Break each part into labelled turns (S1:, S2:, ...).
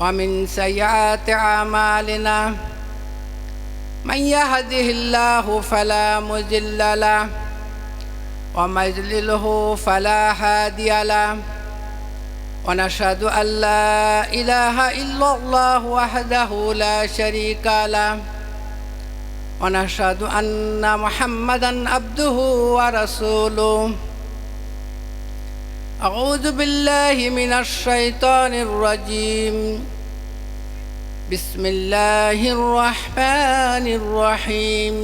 S1: ومن سيئات أعمالنا من يهده الله فلا مضل له ومن يضلله فلا هادي له ونشهد أن لا إله إلا الله وحده لا شريك له ونشهد أن محمدا عبده ورسوله. أعوذ بالله من الشيطان الرجيم. بسم الله الرحمن الرحيم.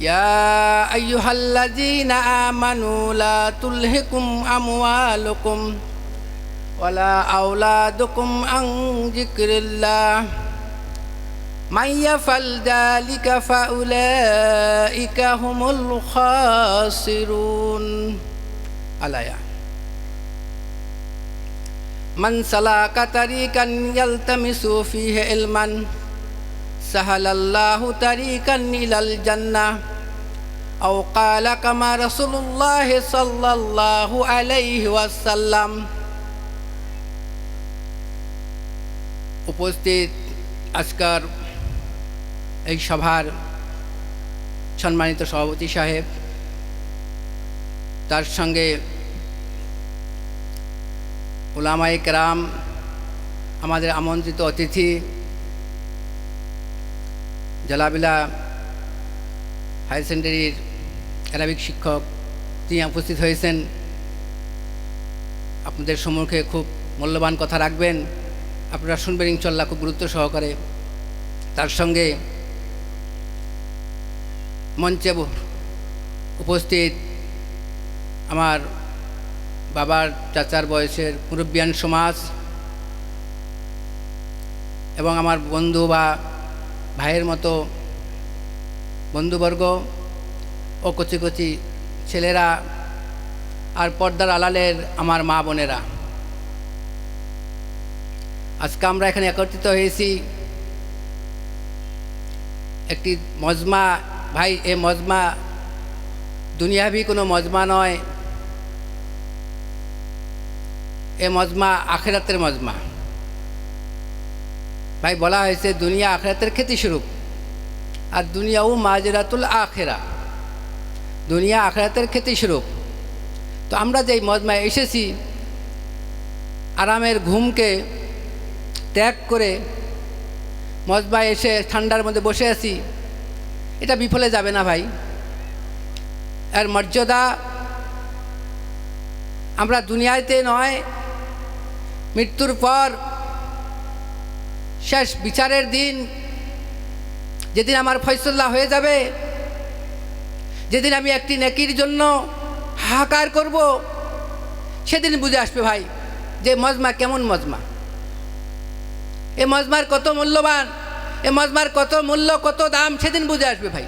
S1: يا أيها الذين آمنوا لا تلهكم أموالكم ولا أولادكم عن ذكر الله. من يفعل ذلك فأولئك هم الخاسرون. الآية من سلك طريقا يلتمس فيه علما سهل الله طريقا إلى الجنة أو قال كما رسول الله صلى الله عليه وسلم উপস্থিত আজকার এই সভার সম্মানিত সভাপতি সাহেব তার সঙ্গে ওলামাই কেরাম, আমাদের আমন্ত্রিত অতিথি জলাবিলা হায়ার সেকেন্ডারির অ্যারাবিক শিক্ষক, তিনি উপস্থিত হয়েছেন। আপনাদের সম্মুখে খুব মূল্যবান কথা রাখবেন। আপনারা শুনবেন ইনশাল্লাহ খুব গুরুত্ব সহকারে। তার সঙ্গে মঞ্চে উপস্থিত আমার বাবার চাচার বয়সের মুরব্বিয়ান সমাজ এবং আমার বন্ধু বা ভাইয়ের মতো বন্ধুবর্গ ও কচি কচি ছেলেরা আর পর্দার আলালের আমার মা বোনেরা। আজকে আমরা এখানে একত্রিত হয়েছি একটি মজমা। ভাই, এ মজমা দুনিয়াবি কোনো মজমা নয় এ মজমা, আখেরাতের মজমা। ভাই, বলা হয়েছে দুনিয়া আখেরাতের খ্যাতি স্বরূপ আর দুনিয়াও মাজরাতুল আখেরা। দুনিয়া আখেরাতের খ্যাতি স্বরূপ তো আমরা যেই মজমায় এসেছি, আরামের ঘুমকে ত্যাগ করে মজমায় এসে ঠান্ডার মধ্যে বসে আছি, এটা বিফলে যাবে না ভাই। এর মর্যাদা আমরা দুনিয়াতে নয় মৃত্যুর পর শেষ বিচারের দিন, যেদিন আমার ফয়সল্লা হয়ে যাবে, যেদিন আমি একটি নেকির জন্য হাহাকার করব, সেদিন বুঝে আসবে ভাই যে মজমা কেমন মজমা। এ মজমার কত মূল্যবান, এ মজমার কত মূল্য, কত দাম, সেদিন বুঝে আসবে ভাই।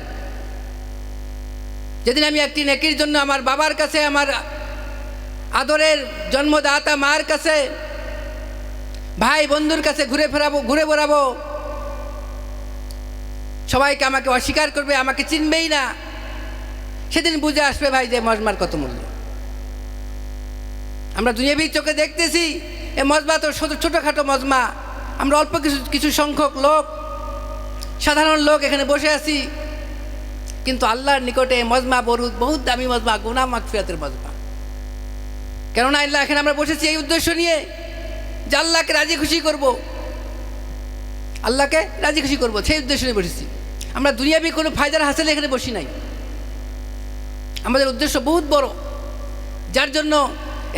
S1: যেদিন আমি একটি নেকির জন্য আমার বাবার কাছে, আমার আদরের জন্মদাতা মার কাছে ভাই বন্ধুর কাছে ঘুরে ফেরাবো, ঘুরে বেড়াবো। সবাইকে আমাকে অস্বীকার করবে, আমাকে চিনবেই না। সেদিন বুঝে আসবে ভাই যে মজমার কত মূল্য। আমরা দুনিয়াবি চোখে দেখতেছি, এ মজমা তো ছোটোখাটো মজমা। আমরা অল্প কিছু কিছু সংখ্যক লোক, সাধারণ লোক এখানে বসে আছি। কিন্তু আল্লাহর নিকটে মজমা বরুদ, বহুত দামি মজমা গুনা মাকফিরাতের মজমা। কেননা আল্লাহ এখানে আমরা বসেছি এই উদ্দেশ্য নিয়ে। যে আল্লাহকে রাজি খুশি করব, আল্লাহকে রাজি খুশি করব, সেই উদ্দেশ্য নিয়ে বসেছি। আমরা দুনিয়াবি কোনো ফায়দার হাসিলে এখানে বসি নাই। আমাদের উদ্দেশ্য বহুত বড়। যার জন্য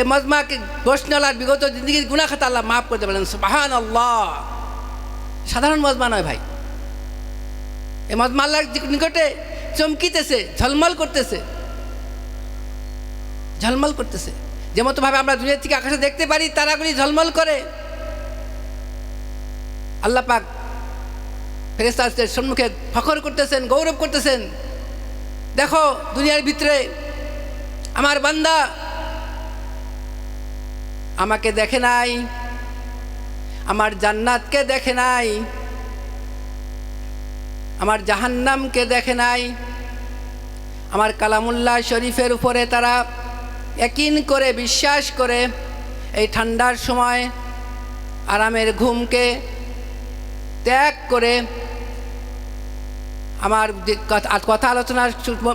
S1: এ মজমাকে গোষ্ঠনালার বিগত জিন্দগির গুণা খাতা আল্লাহ মাফ করতে পারেন বাহান আল্লাহ সাধারণ মজমা নয় ভাই। এ মজমা আল্লাহর নিকটে চমকিতেছে, ঝলমল করতেছে। ঝলমল করতেছে। যেমতভাবে আমরা দুনিয়ার থেকে আকাশে দেখতে পারি, তারাগুলি ঝলমল করে। আল্লাহ পাক ফেরেস্তাদের সম্মুখে ফখর করতেছেন, গৌরব করতেছেন। দেখো, দুনিয়ার ভিতরে আমার বান্দা আমাকে দেখে নাই, আমার জান্নাতকে দেখে নাই, আমার জাহান্নামকে দেখে নাই, আমার কালামুল্লাহ শরীফের উপরে তারা একিন করে বিশ্বাস করে এই ঠান্ডার সময় আরামের ঘুমকে ত্যাগ করে আমার কথা আলোচনার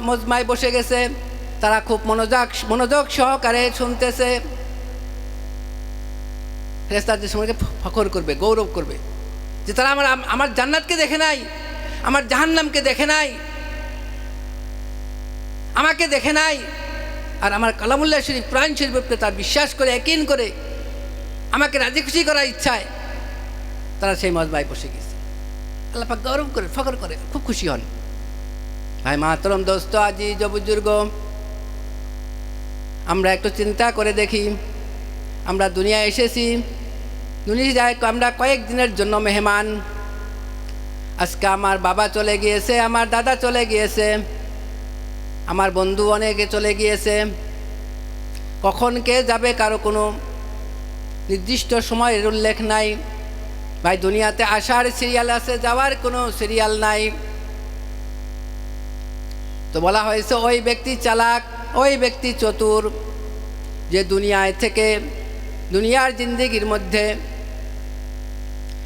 S1: মজমায় বসে গেছে, তারা খুব মনোযোগ মনোযোগ সহকারে শুনতেছে। ফেরেস্তাদের সময়কে ফখর করবে, গৌরব করবে। যে তারা আমার আমার জান্নাতকে দেখে নাই, আমার জাহান্নামকে দেখে নাই, আমাকে দেখে নাই। আর আমার কালামুল্লাহ শরীফ প্রাণ উপরে তার বিশ্বাস করে একিন করে আমাকে রাজি খুশি করার ইচ্ছায় তারা সেই মজমায় বসে গেছে। আল্লাপাক গৌরব করে, ফখর করে, খুব খুশি হন। ভাই, মাতরম দোস্ত আজি বুজুর্গ, আমরা একটু চিন্তা করে দেখি। আমরা দুনিয়া এসেছি, দুনিয়ায় আমরা কয়েক দিনের জন্য মেহমান। আজকে আমার বাবা চলে গিয়েছে, আমার দাদা চলে গিয়েছে। আমার বন্ধু অনেকে চলে গিয়েছে। কখন কে যাবে কারও কোনো নির্দিষ্ট সময়ের উল্লেখ নাই। ভাই, দুনিয়াতে আসার সিরিয়াল আছে, যাওয়ার কোনো সিরিয়াল নাই। তো বলা হয়েছে, ওই ব্যক্তি চালাক, ওই ব্যক্তি চতুর, যে দুনিয়ায় থেকে, দুনিয়ার জিন্দিগির মধ্যে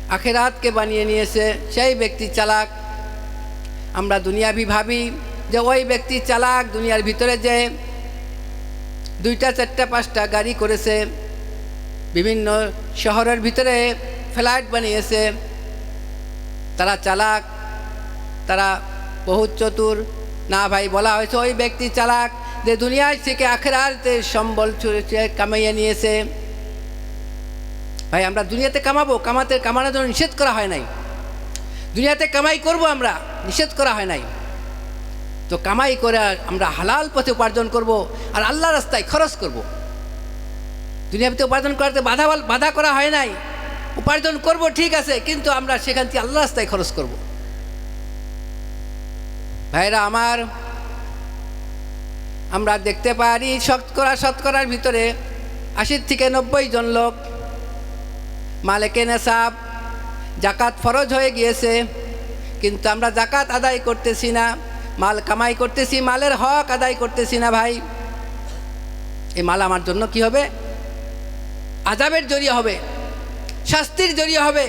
S1: আখেরাতকে বানিয়ে নিয়েছে, সেই ব্যক্তি চালাক। আমরা দুনিয়াবি ভাবি যে ওই ব্যক্তি চালাক, দুনিয়ার ভিতরে যে দুইটা, চারটা, পাঁচটা গাড়ি করেছে, বিভিন্ন শহরের ভিতরে ফ্ল্যাট বানিয়েছে, তারা চালাক, তারা বহুত চতুর, না ভাই বলা হয়েছে, ওই ব্যক্তি চালাক যে দুনিয়ায় থেকে আখেরাতে সম্বল কামাইয়ে নিয়েছে। ভাই, আমরা দুনিয়াতে কামাবো, কামাতে, কামানোর জন্য নিষেধ করা হয় নাই। দুনিয়াতে কামাই করব আমরা, নিষেধ করা হয় নাই। তো কামাই করে আমরা হালাল পথে উপার্জন করব আর আল্লাহ রাস্তায় খরচ করব। দুনিয়াতে উপার্জন করতে বাধা বাধা করা হয় নাই। উপার্জন করব, ঠিক আছে, কিন্তু আমরা সেখান থেকে আল্লাহ রাস্তায় খরচ করব। ভাইরা আমার, আমরা দেখতে পারি শতকরা, শতকরার ভিতরে আশির থেকে নব্বই জন লোক মালেকে নেশাব জাকাত ফরজ হয়ে গিয়েছে, কিন্তু আমরা জাকাত আদায় করতেছি না। মাল কামাই করতেছি, মালের হক আদায় করতেছি না ভাই। এই মাল আমার জন্য কি হবে? আজাবের জরিয়া হবে, শাস্তির জরিয়া হবে।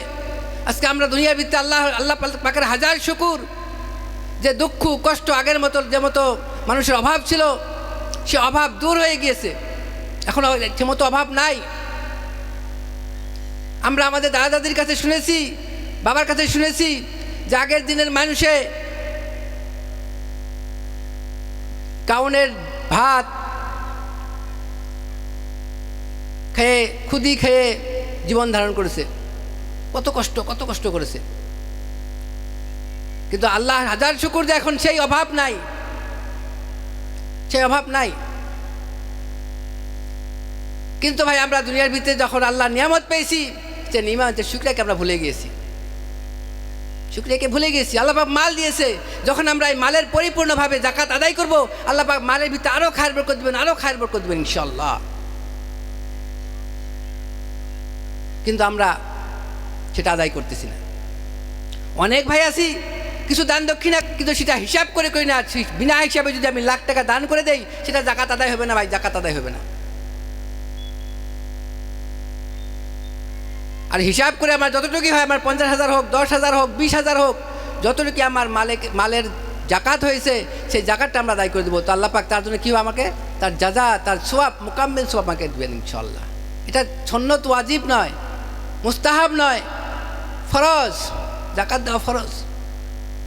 S1: আজকে আমরা দুনিয়ার ভিত্তি আল্লাহ আল্লাহ পাকের হাজার শুকুর। যে দুঃখ, কষ্ট আগের মতো, যে মতো মানুষের অভাব ছিল, সে অভাব দূর হয়ে গিয়েছে। এখন সে মতো অভাব নাই। আমরা আমাদের দাদা দাদির কাছে শুনেছি, বাবার কাছে শুনেছি যে আগের দিনের মানুষে কাউনের ভাত খেয়ে খুদি খেয়ে জীবন ধারণ করেছে। কত কষ্ট কত কষ্ট করেছে। কিন্তু আল্লাহ হাজার শুকুর যে এখন সেই অভাব নাই। সেই অভাব নাই। কিন্তু ভাই, আমরা দুনিয়ার ভিতরে যখন আল্লাহ নিয়ামত পেয়েছি সে নিয়ামতের শুক্রিয়াকে আমরা ভুলে গিয়েছি। শুক্রিয়াকে ভুলে গেছি আল্লাপাক মাল দিয়েছে। যখন আমরা এই মালের পরিপূর্ণভাবে জাকাত আদায় করব আল্লাপাক মালের ভিতরে আরও খায়ের বরকত দেবেন আরও খায়ের বরকত দেবেন ইনশাল্লাহ কিন্তু আমরা সেটা আদায় করতেছি না। অনেক ভাই আছি, কিছু দান দক্ষিণা, কিন্তু সেটা হিসাব করে করি না বিনা হিসাবে যদি আমি লাখ টাকা দান করে দেই, সেটা জাকাত আদায় হবে না ভাই, জাকাত আদায় হবে না। আর হিসাব করে আমার যতটুকুই হয়, আমার পঞ্চাশ হাজার হোক, দশ হাজার হোক, বিশ হাজার হোক যতটুকু আমার মালে মালের জাকাত হয়েছে, সেই জাকাতটা আমরা দায়ী করে দেবো। তো আল্লাহ পাক তার জন্য কী আমাকে? তার যাজা তার সোয়াব মোকাম্মেল সোয়াব আমাকে দেবেন ইনশাল্লাহ এটা ছন্নত ওয়াজিব নয়, মুস্তাহাব নয়, ফরজ, জাকাত দেওয়া ফরজ।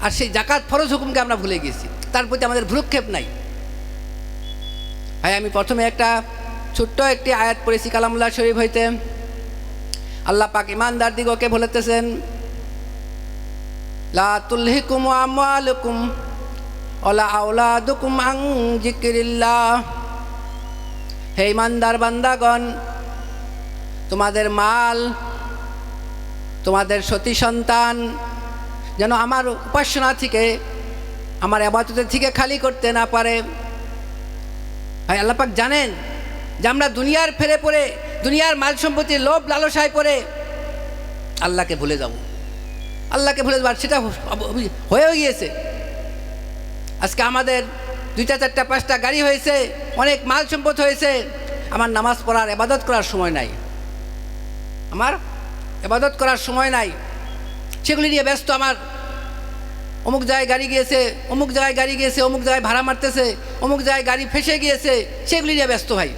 S1: আর সেই জাকাত ফরজ হুকুমকে আমরা ভুলে গেছি, তার প্রতি আমাদের ভ্রুক্ষেপ নাই। ভাই, আমি প্রথমে একটা ছোট্ট একটি আয়াত পড়েছি কালামুল্লাহ শরীফ হইতে। আল্লাহ পাক ইমানদার দিগকে বলেতেছেন, লা তুলহিকুম আমওয়ালুকুম ওলা আওলাদুকুম আং জিকিরিল্লাহ হে ইমানদার বান্দাগণ, তোমাদের মাল, তোমাদের সতী সন্তান যেন আমার উপাসনা থেকে, আমার আবাদতের থেকে খালি করতে না পারে। ভাই আল্লাপাক জানেন যে আমরা দুনিয়ার ফেরে পড়ে দুনিয়ার মাল সম্পত্তির লোভ লালসায় পড়ে আল্লাহকে ভুলে যাব। আল্লাহকে ভুলে যাবার সেটা হয়েও গিয়েছে। আজকে আমাদের দুইটা, চারটা, পাঁচটা গাড়ি হয়েছে, অনেক মাল সম্পদ হয়েছে। আমার নামাজ পড়ার এবাদত করার সময় নাই। আমার এবাদত করার সময় নাই। সেগুলি নিয়ে ব্যস্ত আমার। অমুক জায়গায় গাড়ি গিয়েছে, অমুক জায়গায় গাড়ি গিয়েছে, অমুক জায়গায় ভাড়া মারতেছে, অমুক জায়গায় গাড়ি ফেসে গিয়েছে, সেগুলি নিয়ে ব্যস্ত ভাই।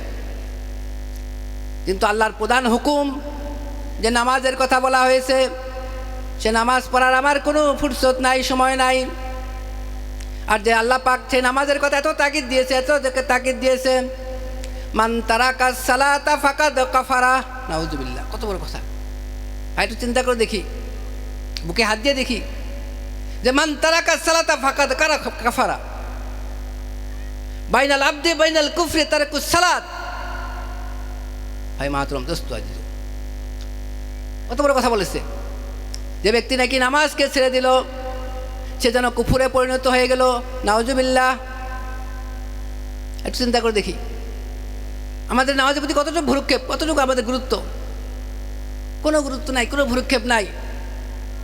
S1: কিন্তু আল্লাহর প্রধান হুকুম যে নামাজের কথা বলা হয়েছে, সে নামাজ পড়ার আমার কোনো ফুরসত নাই, সময় নাই। আর যে আল্লাহ পাক সে নামাজের কথা এত তাকিদ দিয়েছে, এত তাকিদ দিয়েছে, মান তারা কাজ সালাতা ফাঁকা কাফারা, নাউজুবিল্লাহ, কত বড় কথা। আর একটু চিন্তা করে দেখি, বুকে হাত দিয়ে দেখি, যে মান তারা কাজ সালাতা ফাঁকা কারা কাফারা। বাইনাল আব্দে বাইনাল কুফরে তারা সালাত। ভাই মাতরম দোস্ত আজিজ কত বড় কথা বলেছে। যে ব্যক্তি নাকি নামাজকে ছেড়ে দিল, সে যেন কুফুরে পরিণত হয়ে গেল, নাওজুবিল্লাহ। একটু চিন্তা করে দেখি। আমাদের নামাজের প্রতি কতটুকু ভুরুক্ষেপ, কতটুকু আমাদের গুরুত্ব? কোনো গুরুত্ব নাই, কোনো ভুরুক্ষেপ নাই।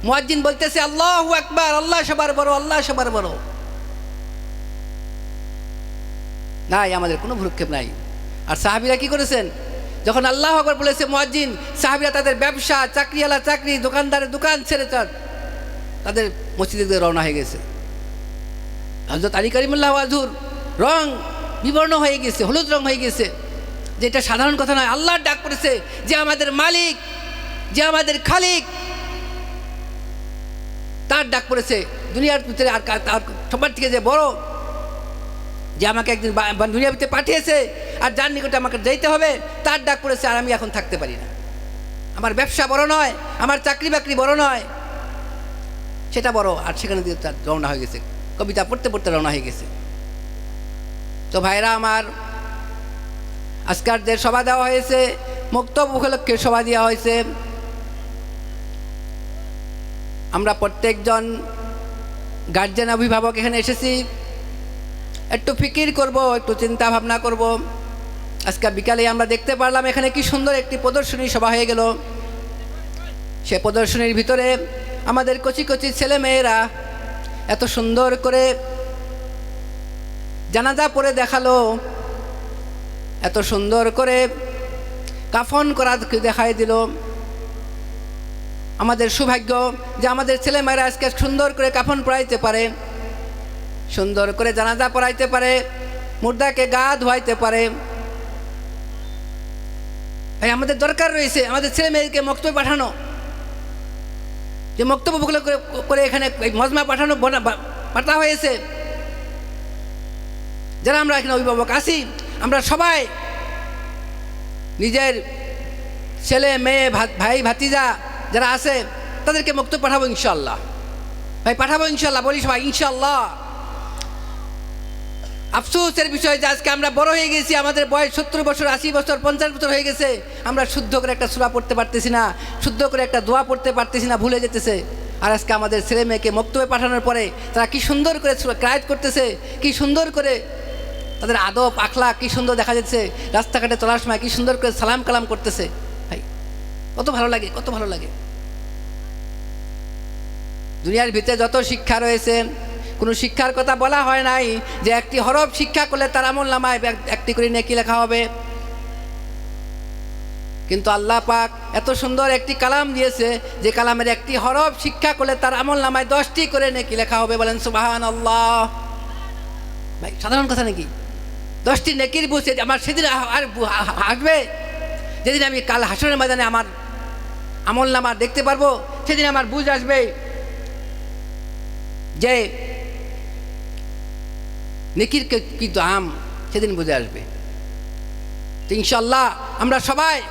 S1: মুয়াজ্জিন বলতেছে, আল্লাহ একবার আল্লাহ সবার বড়, আল্লাহ সবার বড়। নাই, আমাদের কোনো ভুরুক্ষেপ নাই। আর সাহাবিরা কি করেছেন? যখন আল্লাহ আকবর বলেছে, মুয়াজ্জিন, সাহাবিরা তাদের ব্যবসা, চাকরিওয়ালা, চাকরি, দোকানদারের দোকান ছেড়ে তার তাদের মসজিদে রওনা হয়ে গেছে। হজরত আলী করিমুল্লাহ আজুর রং বিবর্ণ হয়ে গেছে, হলুদ রং হয়ে গেছে। যে এটা সাধারণ কথা নয়, আল্লাহর ডাক পড়েছে, যে আমাদের মালিক, যে আমাদের খালিক। তার ডাক পড়েছে, দুনিয়ার ভিতরে আর সবার থেকে যে বড় যে আমাকে একদিন বা পাঠিয়েছে আর যার নিকটে আমাকে যেতে হবে, তার ডাক পড়েছে আর আমি এখন থাকতে পারি না। আমার ব্যবসা বড় নয়, আমার চাকরি বাকরি বড় নয়। সেটা বড়, আর সেখানে দিয়ে তার রওনা হয়ে গেছে। কবিতা পড়তে পড়তে রওনা হয়ে গেছে। তো ভাইরা আমার আজকার যে সভা দেওয়া হয়েছে মুক্ত উপলক্ষে সভা দেওয়া হয়েছে। আমরা প্রত্যেকজন গার্জেন অভিভাবক এখানে এসেছি। একটু ফিকির করব, একটু চিন্তা ভাবনা করব। আজকে বিকালে আমরা দেখতে পারলাম এখানে কি সুন্দর একটি প্রদর্শনী সভা হয়ে গেল। সে প্রদর্শনীর ভিতরে আমাদের কচি কচি ছেলে মেয়েরা এত সুন্দর করে জানাজা পরে দেখাল, এত সুন্দর করে কাফন করা দেখাই দিল। আমাদের সৌভাগ্য যে আমাদের ছেলেমেয়েরা আজকে সুন্দর করে কাফন পড়াইতে পারে। সুন্দর করে জানাজা পড়াইতে পারে, মুর্দাকে গা ধোয়াইতে পারে। ভাই, আমাদের দরকার রয়েছে, আমাদের ছেলে মেয়েকে মক্তব্য পাঠানো। যে মক্তব্য করে এখানে মজমা পাঠানো পাঠা হয়েছে। যারা আমরা এখানে অভিভাবক আছি, আমরা সবাই নিজের ছেলে, মেয়ে ভাই, ভাতিজা যারা আছে, তাদেরকে মুক্ত পাঠাবো ইনশাল্লাহ ভাই, পাঠাবো ইনশাল্লাহ বলি সবাই ইনশাল্লাহ আফসোসের বিষয় যে আজকে আমরা বড় হয়ে গেছি, আমাদের বয়স সত্তর বছর, আশি বছর, পঞ্চাশ বছর হয়ে গেছে। আমরা শুদ্ধ করে একটা সুরা পড়তে পারতেছি না, শুদ্ধ করে একটা দোয়া পড়তে পারতেছি না, ভুলে যেতেছে। আর আজকে আমাদের ছেলে মেয়েকে মক্তব্যে পাঠানোর পরে তারা কি সুন্দর করে ক্রায়ত করতেছে, কি সুন্দর করে তাদের আদব আখলা কি সুন্দর দেখা যাচ্ছে, রাস্তাঘাটে চলার সময় কি সুন্দর করে সালাম কালাম করতেছে। ভাই, কত ভালো লাগে, কত ভালো লাগে। দুনিয়ার ভিতরে যত শিক্ষা রয়েছে কোনো শিক্ষার কথা বলা হয় নাই যে একটি হরফ শিক্ষা করলে তার আমল নামায় একটি করে নেকি লেখা হবে। কিন্তু আল্লাহ পাক এত সুন্দর একটি কালাম দিয়েছে যে কালামের একটি হরফ শিক্ষা করলে তার আমল নামায় দশটি করে নেকি লেখা হবে। বলেন সুবাহান আল্লাহ ভাই, সাধারণ কথা নাকি? দশটি নেকির বুঝে আমার সেদিন আর বু- হা- হা- আসবে? যেদিন আমি কাল হাসনের ময়দানে আমার আমল নামা দেখতে পারব, সেদিন আমার বুঝ আসবে যে নেকির কে- দাম সেদিন বুঝে আসবে। তো ইনশাল্লাহ আমরা সবাই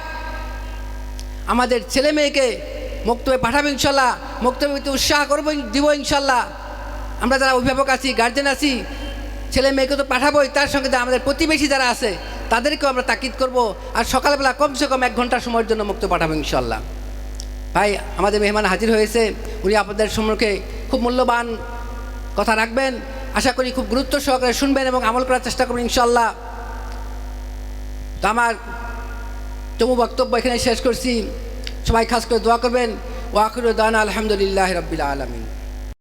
S1: আমাদের ছেলে মেয়েকে মক্তবে পাঠাবো ইনশাল্লাহ মক্তবে উৎসাহ করব দিব ইনশাল্লাহ আমরা যারা অভিভাবক আছি গার্জেন আছি, ছেলে মেয়েকে তো পাঠাবোই, তার সঙ্গে আমাদের প্রতিবেশী যারা আছে, তাদেরকেও আমরা তাকিদ করব আর সকালবেলা কমসে কম এক ঘণ্টা সময়ের জন্য মুক্ত পাঠাবো ইনশাল্লাহ ভাই, আমাদের মেহমান হাজির হয়েছে, উনি আপনাদের সম্মুখে খুব মূল্যবান কথা রাখবেন। আশা করি খুব গুরুত্ব সহকারে শুনবেন এবং আমল করার চেষ্টা করবেন ইনশাল্লাহ তো আমার চমু বক্তব্য এখানে শেষ করছি। সবাই খাস করে দোয়া করবেন। ওয়াকুর দান আলহামদুলিল্লাহ রবিল আলমিন।